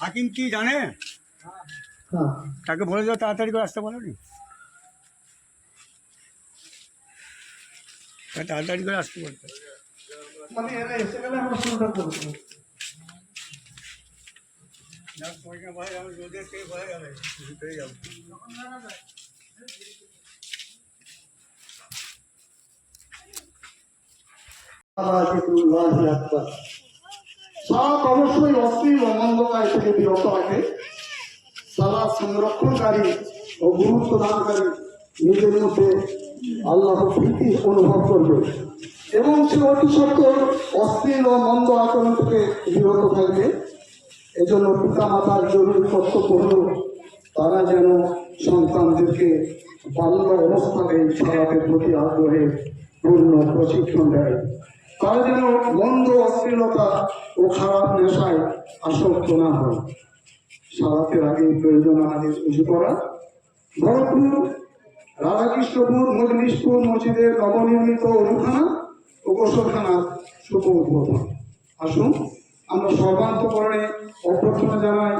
হাকিম কি জানে? তাকে বলে দাও তাড়াতাড়ি করে আসতে বলো নি। তাড়াতাড়ি করে আসতে বলতে মানে এসে গেলে আমরা শুরুটা করব। সালাত অবশ্যই ও মন্দ থেকে বিরত রাখে সালাত সংরক্ষণকারী ও গুরুত্ব দানকারী নিজের মধ্যে আল্লাহ ভীতি অনুভব করবে। এবং সে অতি সত্তর অশ্লীল ও মন্দ আচরণ থেকে বিরত থাকবে। এজন্য পিতা মাতার জরুরি কর্তব্য হল তারা যেন সন্তানদেরকে বাল্য অবস্থানে সালাতের প্রতি আগ্রহে পূর্ণ প্রশিক্ষণ দেয়। তারা যেন মন্দ অশ্লীলতা ও খারাপ নেশায় আসক্ত না হয়। সালাতের আগে প্রয়োজন আমাদের উঁচু করা। ভরতপুর, রাধাকৃষ্ণপুর, মজলিশপুর মসজিদের নবনির্মিত অজুখানা ও গোসলখানা শুভ উদ্বোধন আসুন। আমরা সর্বান্তকরণে অভ্যর্থনা জানাই,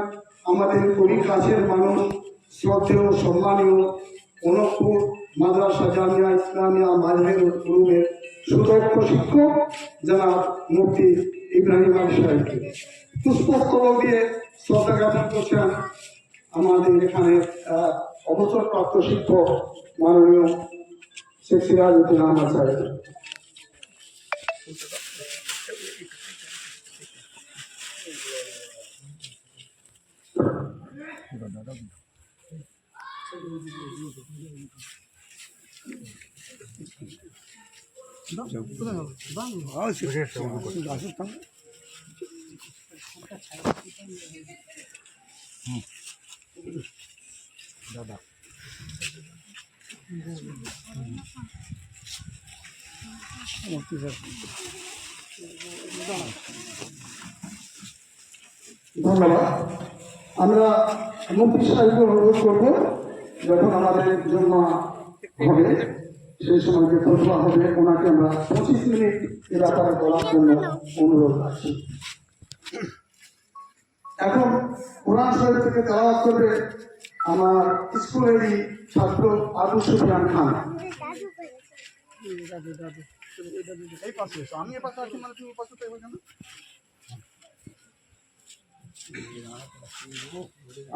আমাদের খুবই কাছের মানুষ, শ্রদ্ধেয়, সম্মানীয় অনকপুর মাদ্রাসা জামিয়া ইসলামিয়া মাঝহের রুমের সুদক্ষ শিক্ষক যারা মুফতি ইব্রাহিম আলী সাহেবকে পুষ্পস্তবক দিয়ে শ্রদ্ধা জ্ঞাপন করছেন আমাদের এখানে অবসরপ্রাপ্ত শিক্ষক মাননীয় শেখ সিরাজউদ্দিন আহমদ সাহেব। ধন্যবাদ। আমরা মন্ত্রী সাহেবকে অনুরোধ করব, যখন আমাদের জন্য হবে, সেই সময় যে ঘোষণা হবে, ওনাকে আমরা পঁচিশ মিনিট এ ব্যাপারে বলার জন্য অনুরোধ রাখছি এখন কোরআন শরীফ থেকে তেলাওয়াত করবে আমার স্কুলেরই ছাত্র আবু সুফিয়ান খান এই পাশে এসো। আমি এ পাশে আছি মানে তুমি ও পাশে তো এবার কেন?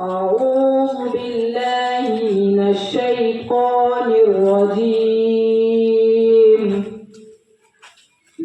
أعوذ بالله من الشيطان الرجيم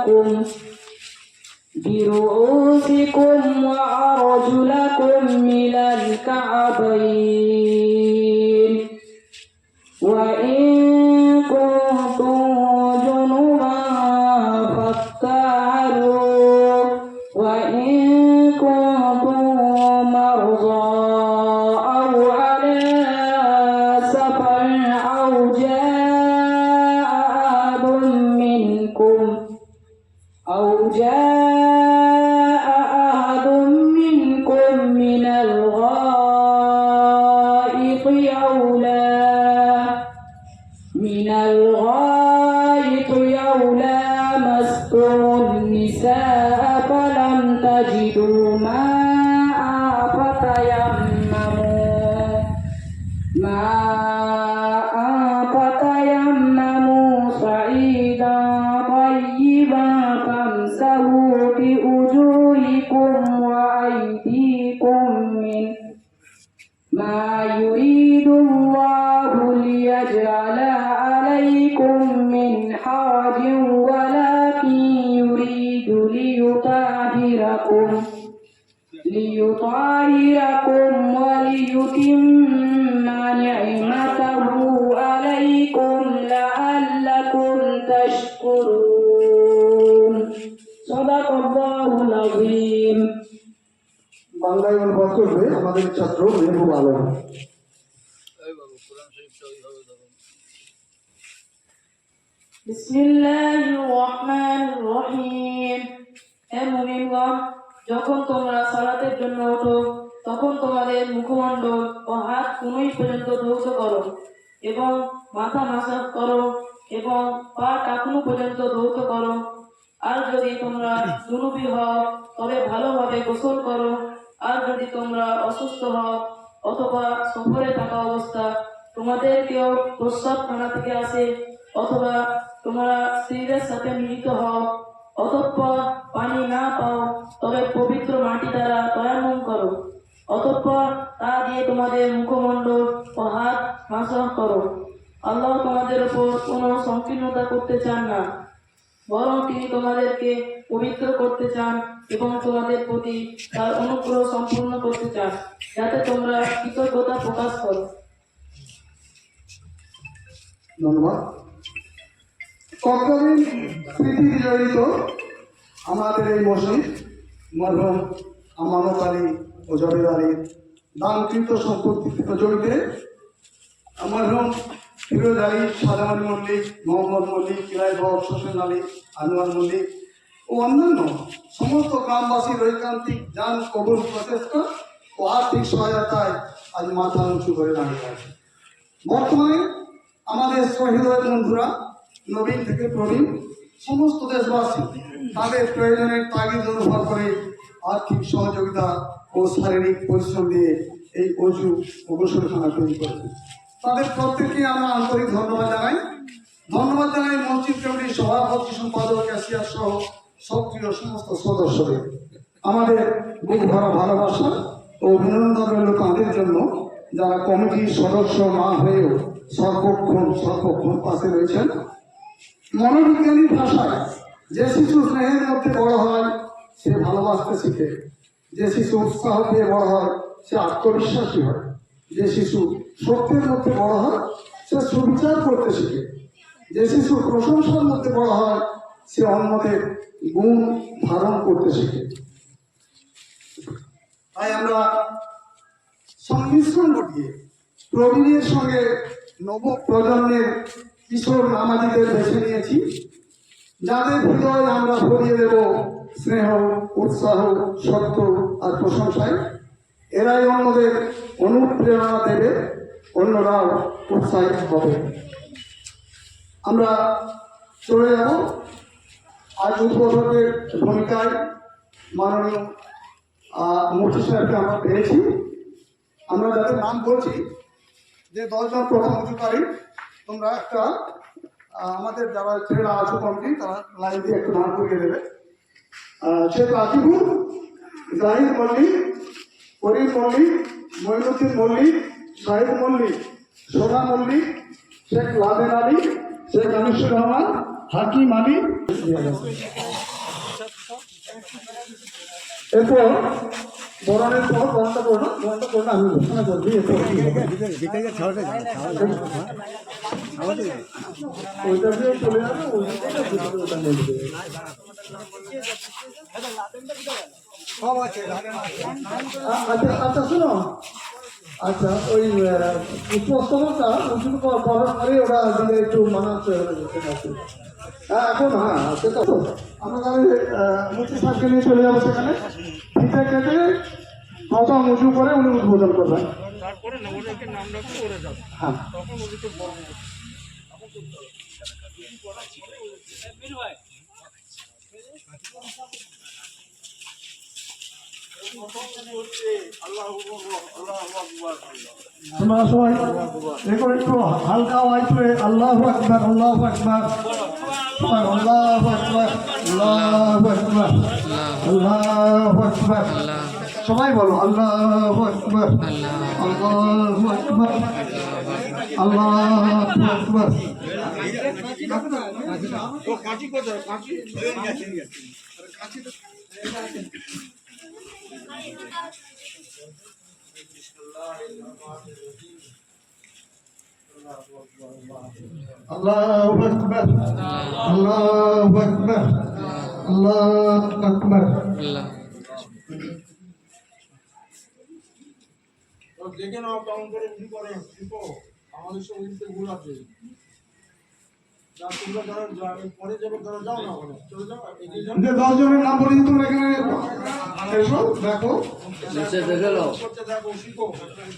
وأرجلكم برؤوسكم وأرجلكم إلى الكعبين وإن جاء أحد منكم من الغائط أو لا؟ من الغائط أو لامستم النساء فلم تجدوا ماء فتيمموا. ماء فتيمموا صعيدا করবে আমাদের ছাত্র মেহবুব আলম যখন তোমরা সালাতের জন্য ওঠো, তখন তোমাদের মুখমণ্ডল ও হাত কোনোই পর্যন্ত ধৌত করো এবং মাথা মাসাজ করো এবং পা টাকুনো পর্যন্ত ধৌত করো। আর যদি তোমরা জুনুবি হও, তবে ভালোভাবে গোসল করো আর যদি তোমরা অসুস্থ হও অথবা সফরে থাকা অবস্থা তোমাদের কেউ প্রস্রাবখানা থেকে আসে অথবা তোমরা স্ত্রীদের সাথে মিলিত হও অতঃপর পানি না পাও তবে পবিত্র মাটি দ্বারা তয়ামম করো অতঃপর তা দিয়ে তোমাদের মুখমণ্ডল ও হাত মাসাহ করো আল্লাহ তোমাদের উপর কোনো সংকীর্ণতা করতে চান না বরং তিনি তোমাদেরকে পবিত্র করতে চান এবং তোমাদের প্রতি তার অনুগ্রহ সম্পূর্ণ করতে চান, যাতে তোমরা কৃতজ্ঞতা প্রকাশ করো। ধন্যবাদ। তৎকালীন জড়িত আমাদের এই মসজিদ? মরহম আমানত আলী ও জবেদ আলীর দানকৃত সম্পত্তি জড়িত। মরহম ফিরোজ আলী সাদামান মল্লিক মোহাম্মদ মল্লিক কিরাই বক হোসেন আলী, আনোয়ার মল্লিক ও অন্যান্য সমস্ত গ্রামবাসীর ঐকান্তিক যান, কবর প্রচেষ্টা ও আর্থিক সহায়তায় আজ মাথা উঁচু করে দাঁড়িয়ে আছে। বর্তমানে আমাদের শহীদ বন্ধুরা, নবীন থেকে প্রবীণ সমস্ত দেশবাসী তাদের প্রয়োজনের তাগিদ অনুভব করে আর্থিক সহযোগিতা ও শারীরিক পরিশ্রম দিয়ে এই অজু ও গোসলখানা তৈরি করেছে। তাদের প্রত্যেককে আমরা আন্তরিক ধন্যবাদ জানাই। ধন্যবাদ জানাই মসজিদ কমিটির সভাপতি সম্পাদক ক্যাশিয়ার সহ সক্রিয় সমস্ত সদস্যদের। আমাদের বুক ভরা ভালোবাসা ও অভিনন্দন তাদের জন্য। যারা কমিটির সদস্য না হয়েও সর্বক্ষণ সর্বক্ষণ পাশে রয়েছেন। মনোবিজ্ঞানী ভাষায় যে শিশু স্নেহের মধ্যে বড় হয়, সে ভালোবাসতে শিখে। যে শিশু উৎসাহ পেয়ে বড় হয়, সে আত্মবিশ্বাসী হয়। যে শিশু সত্যের মধ্যে বড় হয়, সে সুবিচার করতে শিখে। যে শিশু প্রশংসার মধ্যে বড় হয়, সে অন্যদের গুণ ধারণ করতে শিখে। তাই আমরা সংমিশ্রণ ঘটিয়ে প্রবীণের সঙ্গে নব প্রজন্মের কিশোর নামাজিদের বেছে নিয়েছি। যাদের হৃদয় আমরা ভরিয়ে দেব স্নেহ, উৎসাহ, সত্য আর প্রশংসায়, এরাই অন্যদের অনুপ্রেরণা দেবে। অন্যরাও উৎসাহিত হবে। আমরা চলে যাব। আজ উদ্বোধকের ভূমিকায় মাননীয় মুফতি সাহেবকে আমরা পেয়েছি। আমরা যাদের নাম বলছি, যে দশজন প্রথম উঁচুকারী তোমরা একটা আমাদের যারা ছেলেরা আছো কমিটি, তারা লাইন দিয়ে একটু নাম করিয়ে দেবে। শেখ আকিবুল জাহিদ মল্লিক, করিম মল্লিক মঈনুদ্দিন মল্লিক সাহেব মল্লিক, সোনা মল্লিক, শেখ লাদেন আলী, শেখ আনিসুর রহমান, হাকিম আলী। এরপর বরণের পর বন্ধ করল বন্ধ করলে আমি ঘোষণা করবি এরপর ওইটা দিয়ে চলে যাবে ওই ভিতরে ওটা নিয়ে দেবে সব আছে লাগে না আ- আচ্ছা আচ্ছা শোনো আচ্ছা ওই উঁচু ক- করার পরে ওরা দিলে একটু মানাচ্ছে পারছে। হ্যাঁ এখন হ্যাঁ সেটা তো আমরা তাহলে মুচি সাহেবকে নিয়ে চলে যাব সেখানে। ফিতে কেটে প্রথম উঁচু করে উনি উদ্বোধন করবেন। হ্যাঁ। সবাই হালকা করে আল্লাহ আল্লাহ আল্লাহ আল্লাহ সবাই বলো আল্লাহ আল্লাহ আল্লাহ আল্লাহু আকবার। আল্লাহু আকবার। আল্লাহু আকবার। দেখে নাও, কেমন করে উঠি করে আমাদের ভুল আছে। যা দশ জনের নাম বলি তোমরা এখানে এসো দেখো। নাও।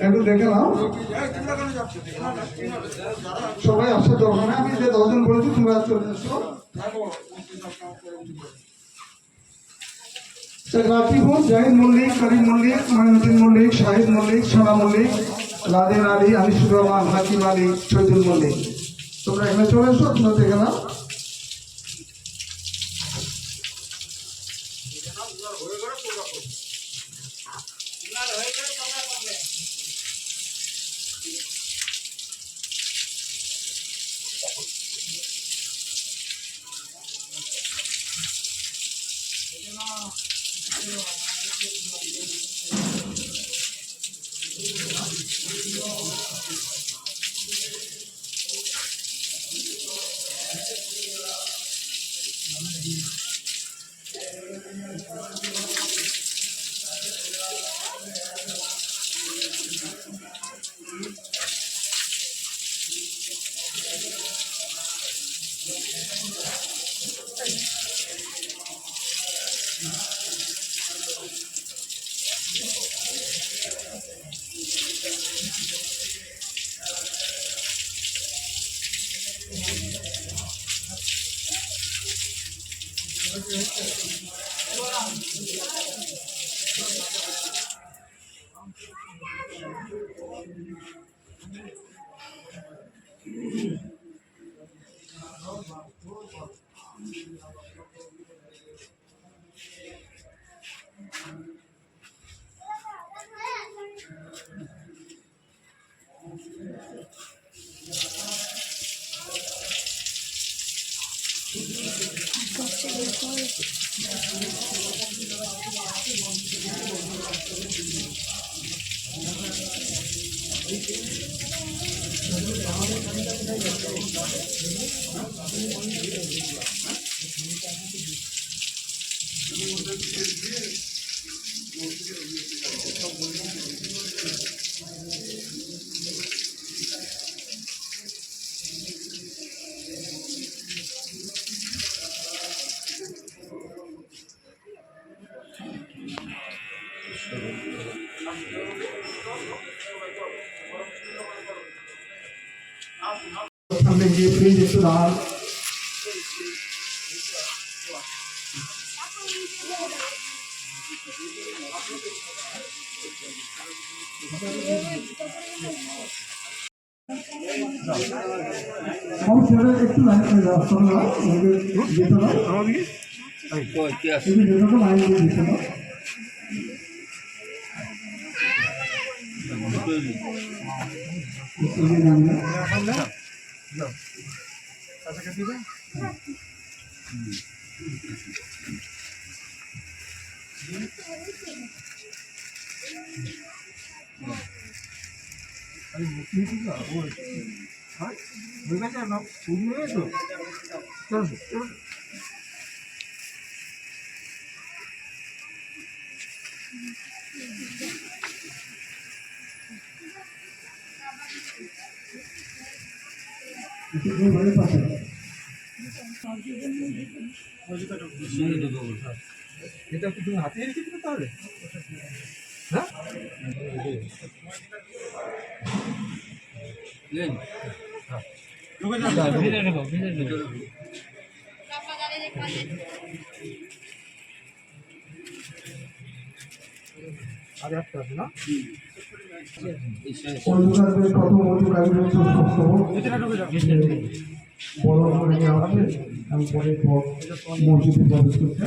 একটু দেখে সবাই আসছে তো ওখানে। আমি যে দশজন বলেছি তোমরা চলে এসো। দেখো উঠতে সব কাম করে উঠি করে রাকিব জাহিদ মল্লিক করিম মল্লিক মাইনুদ্দিন মল্লিক শাহিদ মল্লিক সোনা মল্লিক লাদেন আলী আনিসুর রহমান হাকিম আলী শহীদুল মল্লিক। তোমরা এখানে চলে এসো তোমরা দেখে নাও। সামনে গিয়ে সব ছেলে একটু যেতে না কই কি আছে কিন্তু যেতে তো লাইন দিয়ে দিতে না এই হয়েছো? চল একটু এটা কি তুমি হাতিয়ে রেখেছিলে তাহলে লেন আরে একটা আছে না? বড় করে নেওয়া হবে আমি পরে মসজিদে প্রবেশ করতে